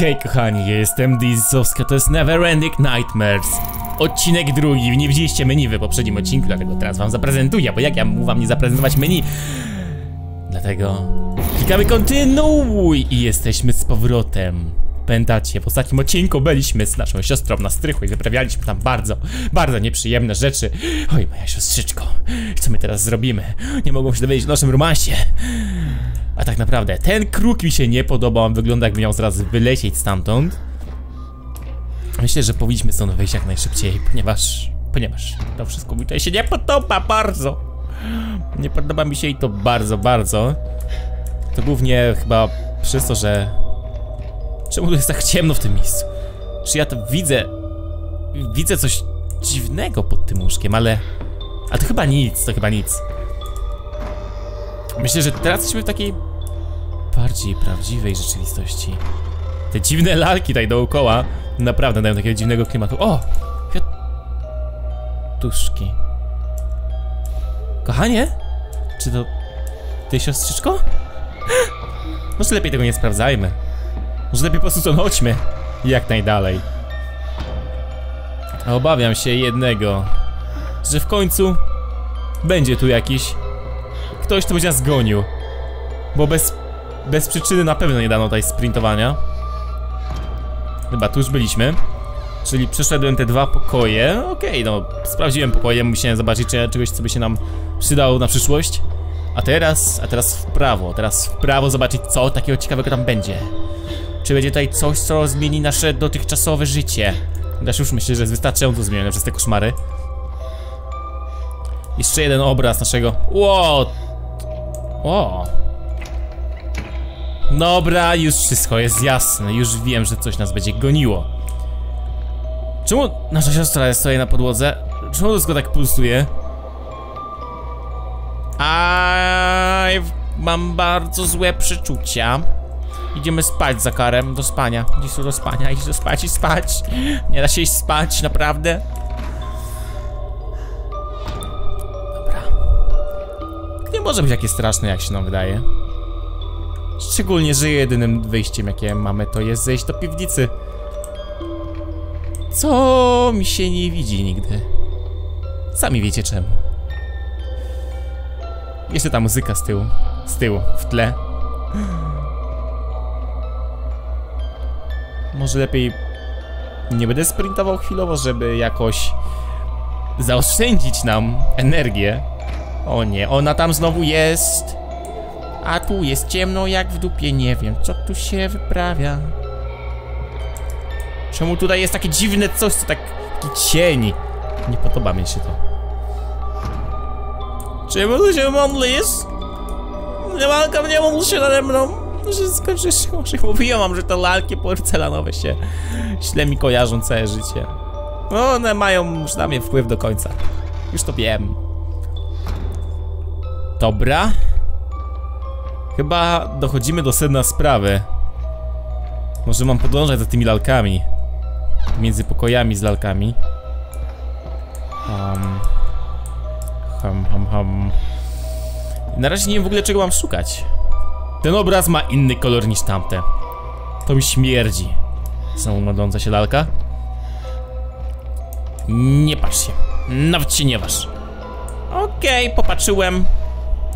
Hej kochani, jestem Dizowska, to jest Neverending Nightmares Odcinek drugi, nie widzieliście menu w poprzednim odcinku, dlatego teraz wam zaprezentuję, bo jak ja mógł wam nie zaprezentować menu? Dlatego klikamy kontynuuj i jesteśmy z powrotem Pamiętacie, w ostatnim odcinku byliśmy z naszą siostrą na strychu i wyprawialiśmy tam bardzo, bardzo nieprzyjemne rzeczy Oj, moja siostrzyczko, co my teraz zrobimy? Nie mogą się dowiedzieć o naszym romansie a tak naprawdę ten kruk mi się nie podoba, on wygląda jakby miał zaraz wylecieć stamtąd. Myślę, że powinniśmy stąd wyjść jak najszybciej, ponieważ... Ponieważ to wszystko mi tutaj się nie podoba bardzo. Nie podoba mi się i to bardzo, bardzo. To głównie chyba przez to, że... Czemu tu jest tak ciemno w tym miejscu? Czy ja to widzę... Widzę coś dziwnego pod tym łóżkiem, ale... A to chyba nic, to chyba nic. Myślę, że teraz jesteśmy w takiej bardziej prawdziwej rzeczywistości. Te dziwne lalki tutaj dookoła naprawdę dają takiego dziwnego klimatu. O! Kwiatuszki. Kochanie? Czy to ty siostrzyczko? Może lepiej tego nie sprawdzajmy. Może lepiej po prostu chodźmy. Jak najdalej. A obawiam się jednego. Że w końcu będzie tu jakiś ktoś, kto będzie nas gonił. Bo bez bez przyczyny na pewno nie dano tutaj sprintowania. Chyba, tu już byliśmy. Czyli przeszedłem te dwa pokoje. Okej, okay, no, sprawdziłem pokoje, musiałem zobaczyć, czy czegoś, co by się nam przydało na przyszłość. A teraz, a teraz w prawo, teraz w prawo zobaczyć, co takiego ciekawego tam będzie. Czy będzie tutaj coś, co zmieni nasze dotychczasowe życie. Chociaż już myślę, że jest wystarczająco zmienione przez te koszmary. Jeszcze jeden obraz naszego... Ło! O! Dobra, już wszystko jest jasne, już wiem, że coś nas będzie goniło. Czemu nasza siostra jest tutaj na podłodze? Czemu wszystko tak pulsuje? Aj, mam bardzo złe przeczucia. Idziemy spać za karem, do spania. Idź do spania, idź do spać i spać. Nie da się iść spać, naprawdę. Dobra. Nie może być takie straszne, jak się nam wydaje. Szczególnie, że jedynym wyjściem jakie mamy to jest zejść do piwnicy. Co mi się nie widzi nigdy. Sami wiecie czemu. Jeszcze ta muzyka z tyłu. Z tyłu, w tle. Może lepiej nie będę sprintował chwilowo, żeby jakoś zaoszczędzić nam energię. O nie, ona tam znowu jest. A tu jest ciemno jak w dupie, nie wiem, co tu się wyprawia. Czemu tutaj jest takie dziwne coś, co tak... Taki cień. Nie podoba mi się to. Czemu tu się modlisz? Nie walka, nie modl się nade mną. Wszystko, wszystko. Mówiłam wam, że te lalki porcelanowe się źle mi kojarzą całe życie. No, one mają już na mnie wpływ do końca. Już to wiem. Dobra. Chyba dochodzimy do sedna sprawy. Może mam podążać za tymi lalkami. Między pokojami z lalkami. Um. Hum, hum, hum. Na razie nie wiem w ogóle czego mam szukać. Ten obraz ma inny kolor niż tamte. To mi śmierdzi. Modląca się lalka. Nie patrz się. Nawet się nie waż. Okej, okay, popatrzyłem.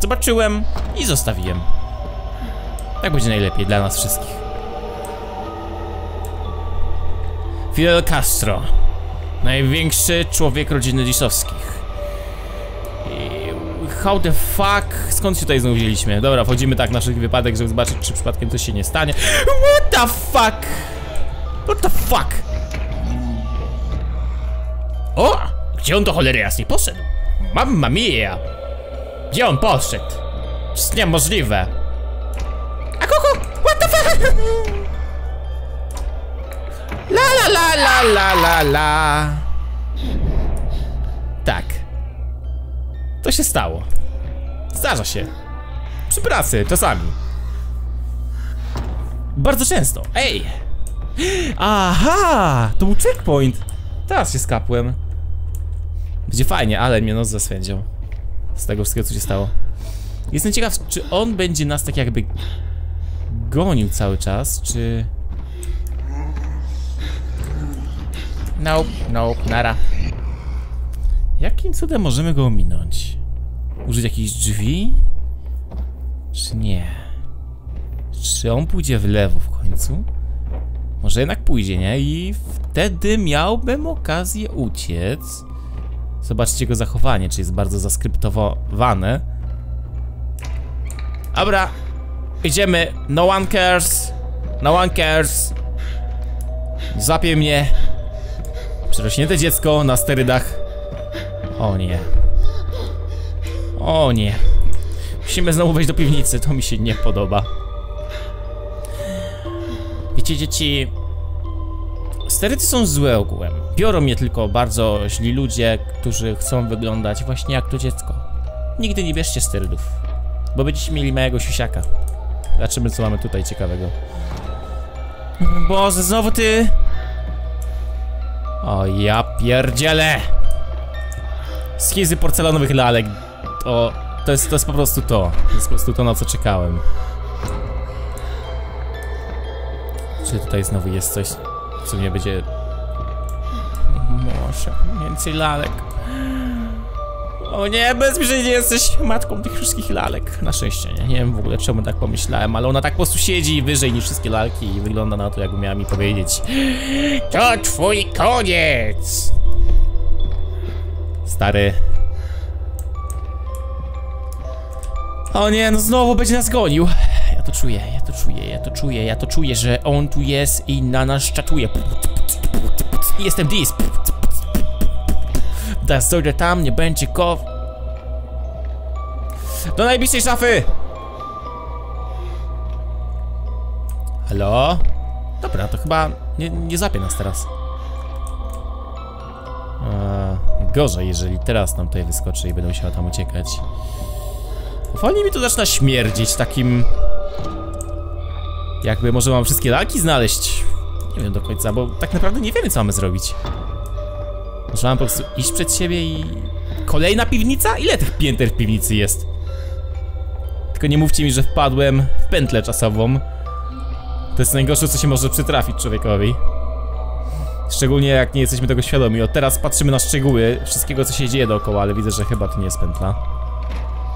Zobaczyłem i zostawiłem. Tak będzie najlepiej dla nas wszystkich. Fidel Castro. Największy człowiek rodziny Disowskich. How the fuck? Skąd się tutaj znowu wzięliśmy? Dobra, wchodzimy tak na wszelki wypadek, żeby zobaczyć, czy przypadkiem coś się nie stanie. What the fuck? What the fuck? O! Gdzie on do cholery jasnej poszedł? Mamma mia! Gdzie on poszedł? Jest niemożliwe. La la la la la la la. Tak. To się stało. Zdarza się. Przy pracy, czasami. Bardzo często. Ej! Aha! To był checkpoint. Teraz się skapłem. Będzie fajnie, ale mnie nos zaswędział. Z tego wszystkiego, co się stało. Jestem ciekaw, czy on będzie nas tak jakby gonił cały czas, czy... Nope, nope, nara. Jakim cudem możemy go ominąć? Użyć jakichś drzwi? Czy nie? Czy on pójdzie w lewo w końcu? Może jednak pójdzie, nie? I wtedy miałbym okazję uciec. Zobaczcie jego zachowanie, czy jest bardzo zaskryptowane. Dobra, idziemy. No one cares. No one cares. Zapie mnie. Przerośnięte dziecko na sterydach. O nie. O nie. Musimy znowu wejść do piwnicy, to mi się nie podoba. Wiecie, dzieci... Sterydy są złe ogółem. Biorą je tylko bardzo źli ludzie, którzy chcą wyglądać właśnie jak to dziecko. Nigdy nie bierzcie sterydów, bo będziecie mieli małego siusiaka. Zobaczymy, co mamy tutaj ciekawego. Boże, znowu ty! O, ja pierdzielę! Schizy porcelanowych lalek. To, to, jest, to jest po prostu to. To jest po prostu to, na co czekałem. Czy tutaj znowu jest coś, co mnie będzie... Może więcej lalek. O nie, bezbrzeżnie jesteś matką tych wszystkich lalek. Na szczęście, nie? Nie wiem w ogóle czemu tak pomyślałem, ale ona tak po prostu siedzi wyżej niż wszystkie lalki i wygląda na to, jakby miała mi powiedzieć. To twój koniec! Stary. O nie, no znowu będzie nas gonił. Ja to czuję, ja to czuję, ja to czuję, ja to czuję, że on tu jest i na nas czatuje. Jestem dis. Da dojdę tam, nie będzie go. Do najbliższej szafy! Halo? Dobra, to chyba nie, nie zapie nas teraz. Eee, gorzej, jeżeli teraz nam tutaj wyskoczy i będę musiała tam uciekać. Powoli mi to zaczyna śmierdzić takim... Jakby może mam wszystkie lalki znaleźć. Nie wiem do końca, bo tak naprawdę nie wiemy co mamy zrobić. Może mam po prostu iść przed siebie i... Kolejna piwnica? Ile tych pięter w piwnicy jest? Tylko nie mówcie mi, że wpadłem w pętlę czasową. To jest najgorsze, co się może przytrafić człowiekowi. Szczególnie jak nie jesteśmy tego świadomi. Od teraz patrzymy na szczegóły wszystkiego, co się dzieje dookoła, ale widzę, że chyba to nie jest pętla.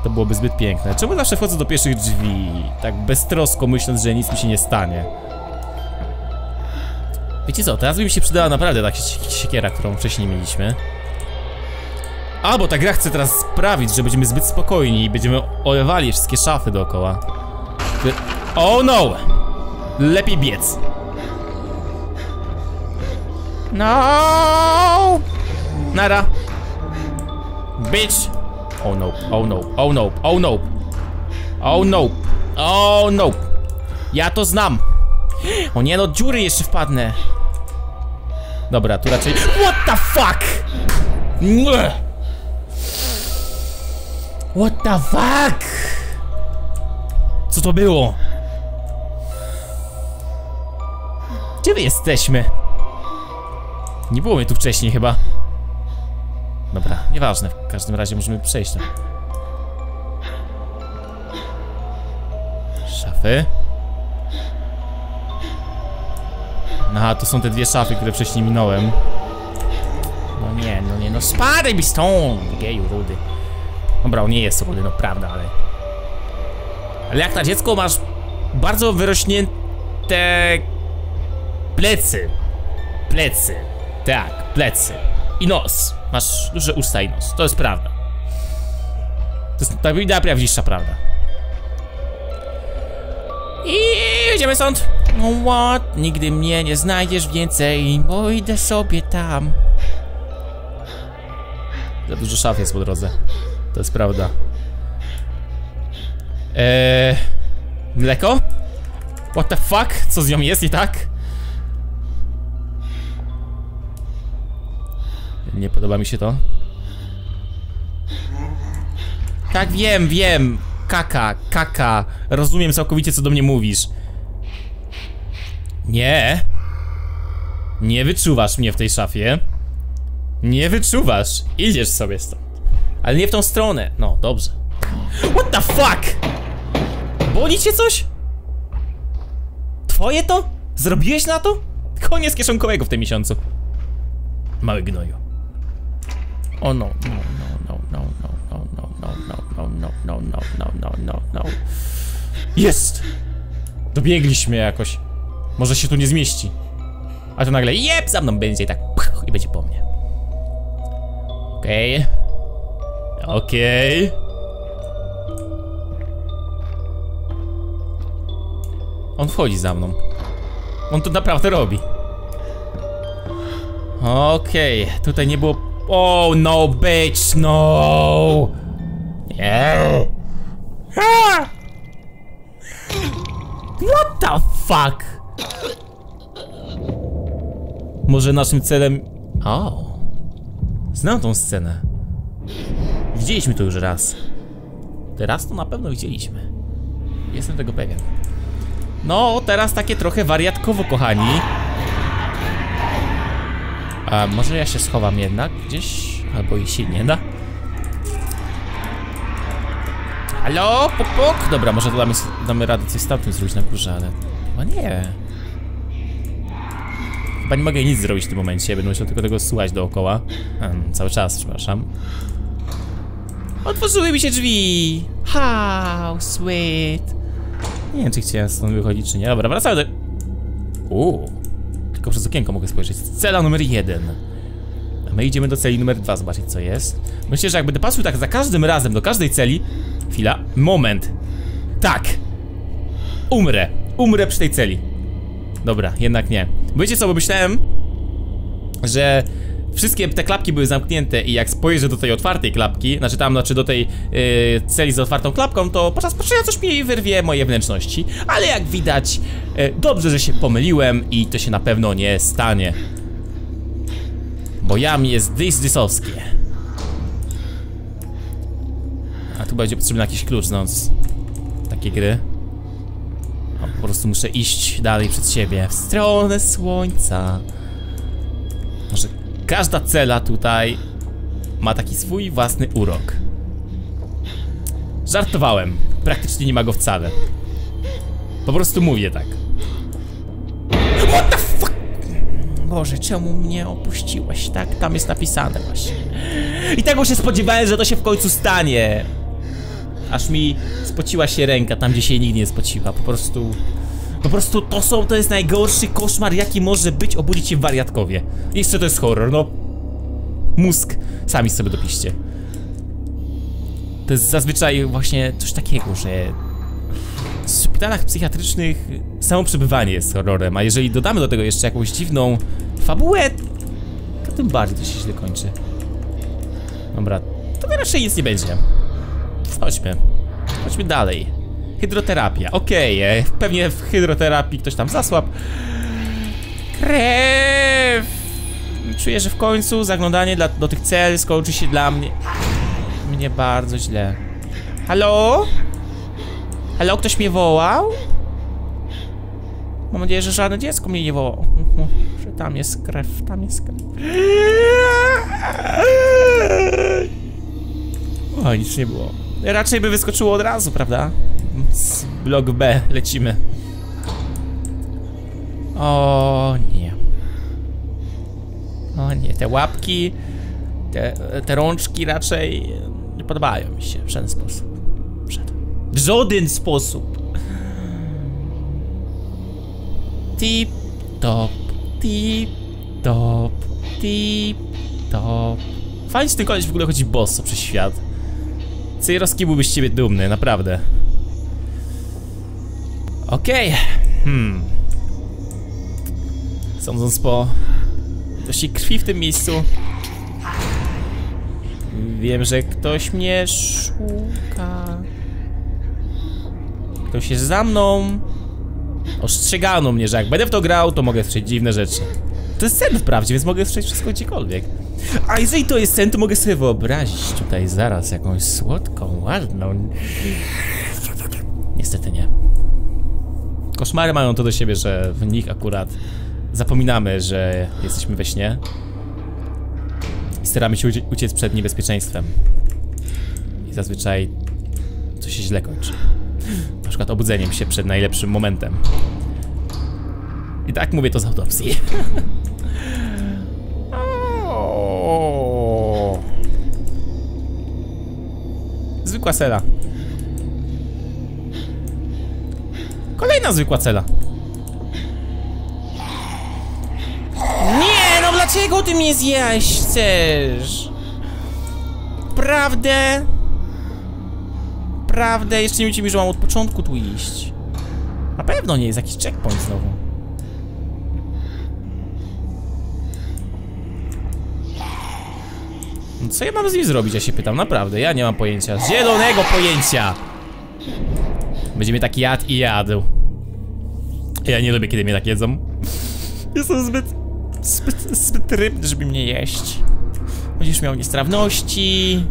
To byłoby zbyt piękne. Czemu zawsze wchodzę do pierwszych drzwi? Tak beztrosko myśląc, że nic mi się nie stanie. Wiecie co, teraz by mi się przydała naprawdę taka siekiera, którą wcześniej mieliśmy. A, bo ta gra chce teraz sprawić, że będziemy zbyt spokojni i będziemy olewali wszystkie szafy dookoła. Oh no! Lepiej biec. No! Nara. Bitch! Oh no, oh no, oh no, oh no. Oh no, oh no. Ja to znam. O nie no, dziury jeszcze wpadnę. Dobra, tu raczej... What the fuck? What the fuck? Co to było? Gdzie wy jesteśmy? Nie było mnie tu wcześniej chyba. Dobra, nieważne, w każdym razie możemy przejść tam. Szafy. Aha, to są te dwie szafy, które wcześniej minąłem. No nie, no nie, no spadaj mi stąd, geju rudy. Dobra, on nie jest rudy, no prawda, ale... Ale jak na dziecko masz bardzo wyrośnięte... Plecy. Plecy. Tak, plecy. I nos. Masz duże usta i nos. To jest prawda. To jest ta najprawdziwsza prawda. I idziemy stąd. No what? Nigdy mnie nie znajdziesz więcej, bo idę sobie tam. Za dużo szaf jest po drodze. To jest prawda. Eee... Mleko? What the fuck? Co z nią jest i tak? Nie podoba mi się to. Tak, wiem, wiem. Kaka, kaka. Rozumiem całkowicie, co do mnie mówisz. Nie. Nie wyczuwasz mnie w tej szafie. Nie wyczuwasz. Idziesz sobie stąd. Ale nie w tą stronę. No, dobrze. What the fuck? Boli cię coś? Twoje to? Zrobiłeś na to? Koniec kieszonkowego w tym miesiącu. Mały gnoju. O no, no, no, no, no, no, no, no, no, no, no, no, no, no, no, no, no. Jest! Dobiegliśmy jakoś. Może się tu nie zmieści. A to nagle, jep, za mną będzie i tak, pch, i będzie po mnie. Okej. Okej. On wchodzi za mną. On to naprawdę robi. Okej, tutaj nie było... Oh no, bitch, no! Nie! Ah! What the fuck? Może naszym celem... O! Znam tą scenę. Widzieliśmy to już raz. Teraz to na pewno widzieliśmy. Jestem tego pewien. No, teraz takie trochę wariatkowo, kochani. A może ja się schowam jednak gdzieś? Albo i się nie da? Halo? Puk, puk? Dobra, może damy, damy radę coś stamtąd zrobić na górze, ale chyba nie. Chyba nie mogę nic zrobić w tym momencie, będę musiał tylko tego słuchać dookoła. Hmm, cały czas, przepraszam. Otworzyły mi się drzwi! How sweet! Nie wiem, czy chciałem stąd wychodzić, czy nie. Dobra, wracamy do... Uuu. Tylko przez okienko mogę spojrzeć. Cela numer jeden. A my idziemy do celi numer dwa, zobaczyć co jest. Myślę, że jak będę patrzył tak za każdym razem do każdej celi... Chwila. Moment. Tak. Umrę. Umrę przy tej celi. Dobra, jednak nie. Wiecie co, bo myślałem, że wszystkie te klapki były zamknięte i jak spojrzę do tej otwartej klapki, znaczy tam, znaczy do tej yy, celi z otwartą klapką, to podczas patrzenia coś mi wyrwie moje wnętrzności. Ale jak widać, yy, dobrze, że się pomyliłem i to się na pewno nie stanie. Bo jam jest dys dysowskie. A tu będzie potrzebny jakiś klucz, no z takie gry. Prostu muszę iść dalej przed siebie, w stronę słońca. Może każda cela tutaj ma taki swój własny urok. Żartowałem. Praktycznie nie ma go wcale. Po prostu mówię tak. What the fuck? Boże, czemu mnie opuściłeś? Tak, tam jest napisane właśnie. I tego się spodziewałem, że to się w końcu stanie. Aż mi spociła się ręka tam, gdzie się nigdy nie spociła. Po prostu... Po prostu to są, to jest najgorszy koszmar, jaki może być obudzić się wariatkowie. Jeszcze to jest horror, no. Mózg, sami sobie dopiszcie. To jest zazwyczaj właśnie coś takiego, że w szpitalach psychiatrycznych samo przebywanie jest horrorem, a jeżeli dodamy do tego jeszcze jakąś dziwną fabułę, to tym bardziej to się źle kończy. Dobra, to raczej nic nie będzie. Chodźmy. Chodźmy dalej. Hydroterapia, okej, okay, pewnie w hydroterapii ktoś tam zasłabł. Krew! Czuję, że w końcu zaglądanie dla, do tych cel skończy się dla mnie... Mnie bardzo źle. Halo? Halo, ktoś mnie wołał? Mam nadzieję, że żadne dziecko mnie nie wołało. Że tam jest krew, tam jest krew. O, nic nie było. Raczej by wyskoczyło od razu, prawda? Z blok B lecimy. O nie. O nie, te łapki, te, te rączki raczej nie podobają mi się w żaden sposób. W żaden sposób. Tip top, tip top, tip top. Fajnie, że ten koleś w ogóle chodzi bosso przez świat. Cejrowski byłby z ciebie dumny, naprawdę. Okej. Okay. Hmm. Sądząc po ilości krwi w tym miejscu, wiem, że ktoś mnie szuka. Ktoś jest za mną. Ostrzegano mnie, że jak będę w to grał, to mogę słyszeć dziwne rzeczy. To jest sen wprawdzie, więc mogę słyszeć wszystko gdziekolwiek. A jeżeli to jest sen, to mogę sobie wyobrazić tutaj zaraz jakąś słodką, ładną... Niestety nie. Koszmary mają to do siebie, że w nich akurat zapominamy, że jesteśmy we śnie. I staramy się uciec przed niebezpieczeństwem. I zazwyczaj coś się źle kończy. Na przykład obudzeniem się przed najlepszym momentem. I tak mówię to z autopsji. zwykła cela. Kolejna zwykła cela. Nie, no dlaczego ty mnie zjeść chcesz? Prawdę? Prawdę? Jeszcze nie mówicie mi, że mam od początku tu iść. Na pewno nie jest jakiś checkpoint znowu. Co ja mam z nim zrobić, ja się pytam, naprawdę, ja nie mam pojęcia. Zielonego pojęcia! Będzie mnie tak jadł i jadł. Ja nie lubię, kiedy mnie tak jedzą. Jestem zbyt, zbyt, zbyt rybny, żeby mnie jeść. Będziesz miał niestrawności.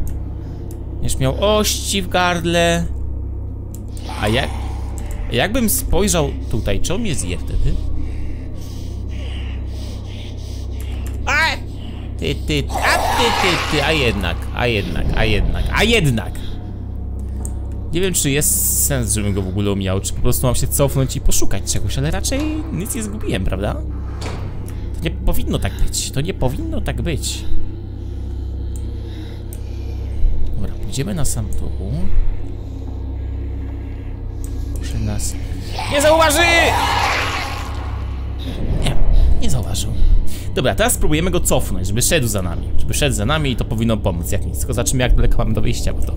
Będziesz miał ości w gardle. A jak... Jakbym spojrzał tutaj, czy on mnie zje wtedy? A! Ty, ty, ty, ty, ty, a jednak, a jednak, a jednak, a jednak! Nie wiem, czy jest sens, żebym go w ogóle omijał, czy po prostu mam się cofnąć i poszukać czegoś, ale raczej nic nie zgubiłem, prawda? To nie powinno tak być, to nie powinno tak być. Dobra, pójdziemy na sam dół. Proszę nas... Nie zauważy! Nie, nie zauważył. Dobra, teraz spróbujemy go cofnąć, żeby szedł za nami. Żeby szedł za nami i to powinno pomóc, jak nic. Tylko zobaczymy, jak daleko mamy do wyjścia, bo to,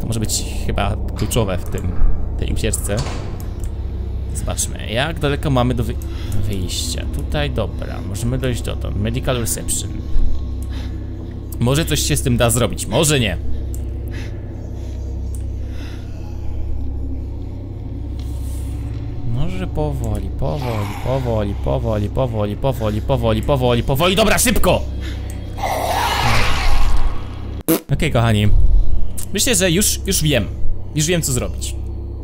to może być chyba kluczowe w tym, tej ucieczce. Zobaczmy, jak daleko mamy do wy wyjścia. Tutaj, dobra, możemy dojść dotąd. Medical reception. Może coś się z tym da zrobić, może nie. Powoli, powoli, powoli, powoli, powoli, powoli, powoli, powoli, powoli, dobra, szybko! Okej, okay, kochani. Myślę, że już, już wiem. Już wiem, co zrobić.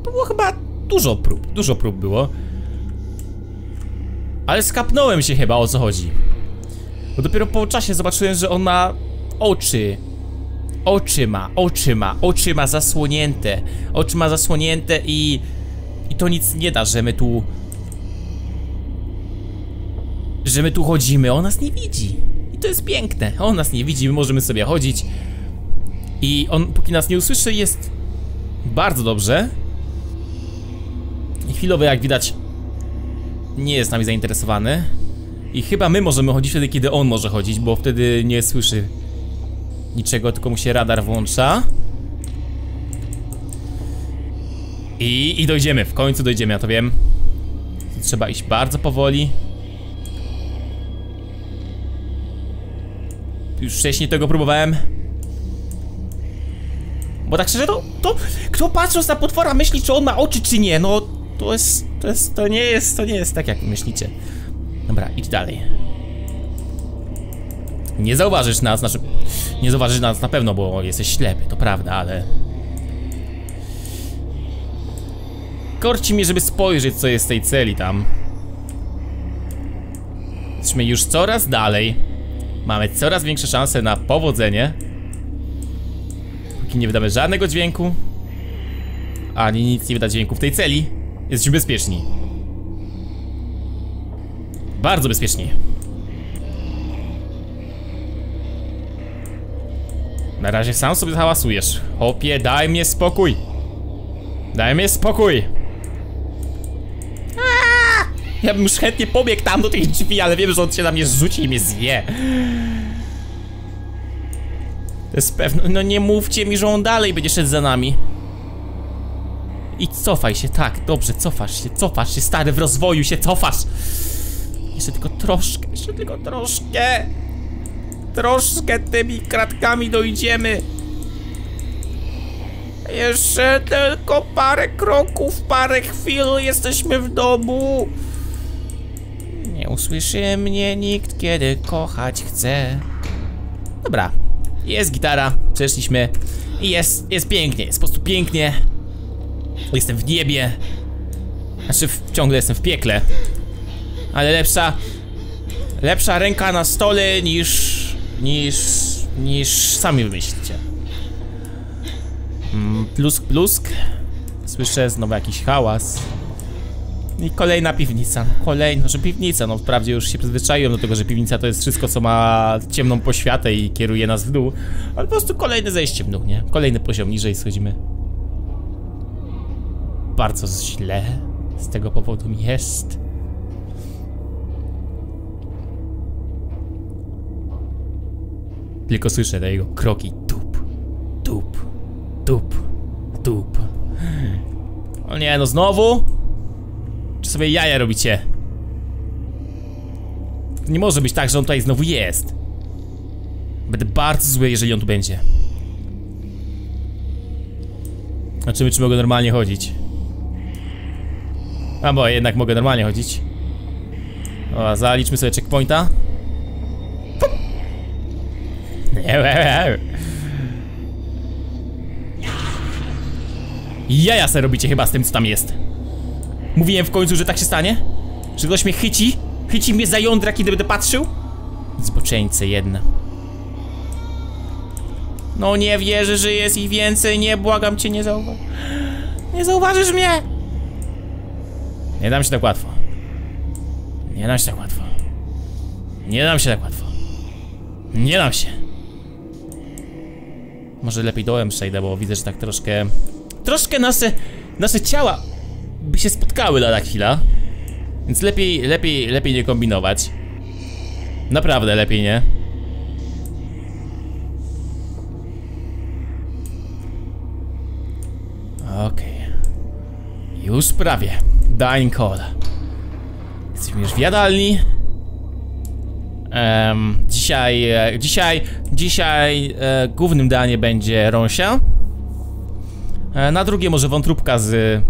To było chyba dużo prób, dużo prób było. Ale skapnąłem się chyba, o co chodzi. Bo dopiero po czasie zobaczyłem, że on ma oczy. Oczy ma, oczy ma, oczy ma zasłonięte. Oczy ma zasłonięte i... I to nic nie da, że my tu... Że my tu chodzimy, on nas nie widzi. I to jest piękne, on nas nie widzi, my możemy sobie chodzić. I on, póki nas nie usłyszy, jest bardzo dobrze. I chwilowo, jak widać, nie jest nami zainteresowany. I chyba my możemy chodzić wtedy, kiedy on może chodzić, bo wtedy nie słyszy niczego, tylko mu się radar włącza. I, I dojdziemy, w końcu dojdziemy, ja to wiem. Trzeba iść bardzo powoli. Już wcześniej tego próbowałem. Bo tak szczerze, to, to kto patrząc na potwora myśli, czy on ma oczy, czy nie, no to jest, to jest, to nie jest, to nie jest tak, jak myślicie. Dobra, idź dalej. Nie zauważysz nas, znaczy, nie zauważysz nas na pewno, bo jesteś ślepy, to prawda, ale... Korci mnie, żeby spojrzeć, co jest w tej celi tam. Jesteśmy już coraz dalej. Mamy coraz większe szanse na powodzenie. Póki nie wydamy żadnego dźwięku, ani nic nie wyda dźwięku w tej celi, jesteśmy bezpieczni. Bardzo bezpieczni. Na razie sam sobie hałasujesz. Hopie, daj mnie spokój. Daj mnie spokój. Ja bym już chętnie pobiegł tam do tych drzwi, ale wiem, że on się na mnie rzuci i mnie zje. To jest pewne. No nie mówcie mi, że on dalej będzie szedł za nami. I cofaj się, tak, dobrze, cofasz się, cofasz się, stary, w rozwoju się cofasz. Jeszcze tylko troszkę, jeszcze tylko troszkę. Troszkę tymi kratkami dojdziemy. Jeszcze tylko parę kroków, parę chwil, jesteśmy w domu. Usłyszy mnie nikt, kiedy kochać chce. Dobra, jest gitara, przeszliśmy i jest, jest pięknie, jest po prostu pięknie. Jestem w niebie. Znaczy, w, ciągle jestem w piekle. Ale lepsza, lepsza ręka na stole niż, niż, niż sami wymyślicie. Mm, plusk, plusk. Słyszę znowu jakiś hałas. I kolejna piwnica. Kolejna, że piwnica. No wprawdzie już się przyzwyczaiłem do tego, że piwnica to jest wszystko, co ma ciemną poświatę i kieruje nas w dół. Ale po prostu kolejne zejście w dół, nie? Kolejny poziom niżej schodzimy. bardzo źle z tego powodu jest. Tylko słyszę te jego kroki. Tup, tup, tup, tup. O nie, no znowu? Czy sobie jaja robicie? Nie może być tak, że on tutaj znowu jest. Będę bardzo zły, jeżeli on tu będzie. Zobaczymy, czy mogę normalnie chodzić. A bo jednak mogę normalnie chodzić. O, zaliczmy sobie checkpointa. Jaja se robicie chyba z tym, co tam jest. Mówiłem w końcu, że tak się stanie? Że ktoś mnie chyci? Chyci mnie za jądra, kiedy będę patrzył? Zboczeńce jedna. No nie wierzę, że jest ich więcej, nie, błagam cię, nie zauważ. Nie zauważysz mnie! Nie dam się tak łatwo. Nie dam się tak łatwo. Nie dam się tak łatwo. Nie dam się. Może lepiej dołem przejdę, bo widzę, że tak troszkę... Troszkę nasze, nasze ciała by się spotkały lada chwila. Więc lepiej, lepiej, lepiej nie kombinować. Naprawdę lepiej nie. Okej. Już prawie. Dying Call. Jesteśmy już w jadalni. Em, dzisiaj, e, dzisiaj, dzisiaj e, głównym danie będzie rąsia. E, na drugie może wątróbka z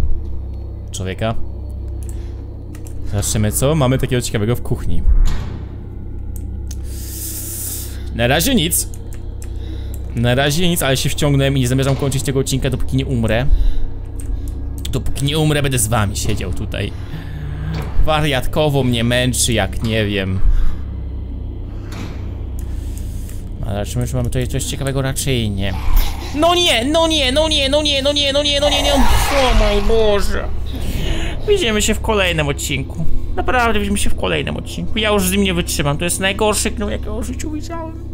człowieka. Zobaczymy co mamy takiego ciekawego w kuchni. Na razie nic. Na razie nic, ale się wciągnąłem i nie zamierzam kończyć tego odcinka dopóki nie umrę. Dopóki nie umrę będę z wami siedział tutaj. Wariatkowo mnie męczy jak nie wiem. Ale czy mamy tutaj coś ciekawego raczej nie. No nie, no nie, no nie, no nie, no nie, no nie, no nie, nie. O mój Boże. Widzimy się w kolejnym odcinku. Naprawdę widzimy się w kolejnym odcinku. Ja już z nim nie wytrzymam. To jest najgorszy gnój, jakiego w życiu widziałem.